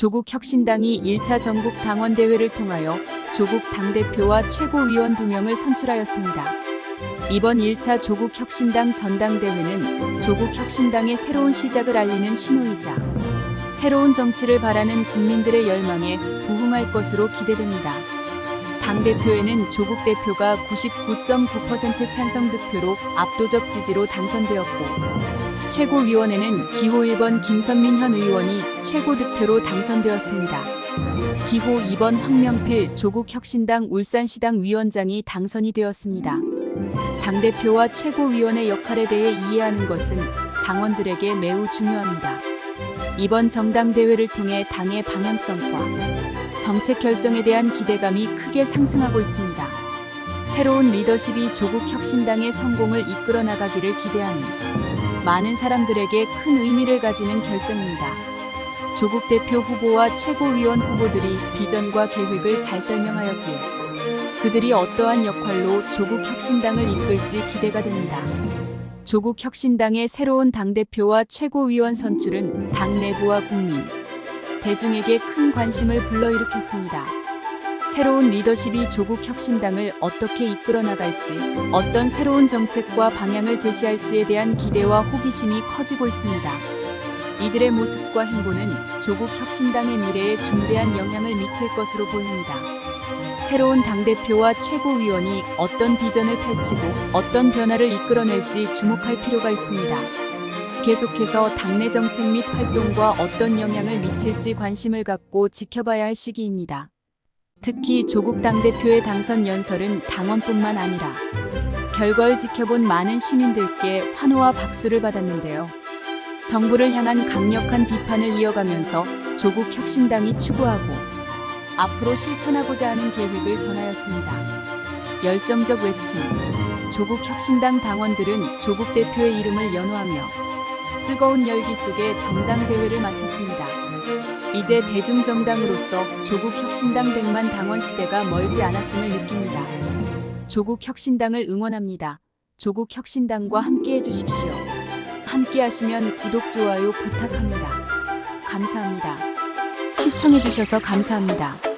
조국 혁신당이 1차 전국 당원 대회를 통하여 조국 당대표와 최고위원 2명을 선출하였습니다. 이번 1차 조국 혁신당 전당대회는 조국 혁신당의 새로운 시작을 알리는 신호이자 새로운 정치를 바라는 국민들의 열망에 부응할 것으로 기대됩니다. 당대표에는 조국 대표가 99.9% 찬성 득표로 압도적 지지로 당선되었고 최고위원회는 기호 1번 김선민 현 의원이 최고 득표로 당선되었습니다. 기호 2번 황명필 조국혁신당 울산시당 위원장이 당선이 되었습니다. 당대표와 최고위원의 역할에 대해 이해하는 것은 당원들에게 매우 중요합니다. 이번 정당대회를 통해 당의 방향성과 정책 결정에 대한 기대감이 크게 상승하고 있습니다. 새로운 리더십이 조국 혁신당의 성공을 이끌어 나가기를 기대하는 많은 사람들에게 큰 의미를 가지는 결정입니다. 조국 대표 후보와 최고위원 후보들이 비전과 계획을 잘 설명하였기에 그들이 어떠한 역할로 조국 혁신당을 이끌지 기대가 됩니다. 조국 혁신당의 새로운 당대표와 최고위원 선출은 당 내부와 국민, 대중에게 큰 관심을 불러일으켰습니다. 새로운 리더십이 조국 혁신당을 어떻게 이끌어 나갈지, 어떤 새로운 정책과 방향을 제시할지에 대한 기대와 호기심이 커지고 있습니다. 이들의 모습과 행보는 조국 혁신당의 미래에 중대한 영향을 미칠 것으로 보입니다. 새로운 당대표와 최고위원이 어떤 비전을 펼치고 어떤 변화를 이끌어낼지 주목할 필요가 있습니다. 계속해서 당내 정책 및 활동과 어떤 영향을 미칠지 관심을 갖고 지켜봐야 할 시기입니다. 특히 조국 당대표의 당선 연설은 당원뿐만 아니라 결과를 지켜본 많은 시민들께 환호와 박수를 받았는데요. 정부를 향한 강력한 비판을 이어가면서 조국 혁신당이 추구하고 앞으로 실천하고자 하는 계획을 전하였습니다. 열정적 외침. 조국 혁신당 당원들은 조국 대표의 이름을 연호하며 뜨거운 열기 속에 정당 대회를 마쳤습니다. 이제 대중정당으로서 조국 혁신당 100만 당원 시대가 멀지 않았음을 느낍니다. 조국 혁신당을 응원합니다. 조국 혁신당과 함께 해주십시오. 함께 하시면 구독, 좋아요 부탁합니다. 감사합니다. 시청해주셔서 감사합니다.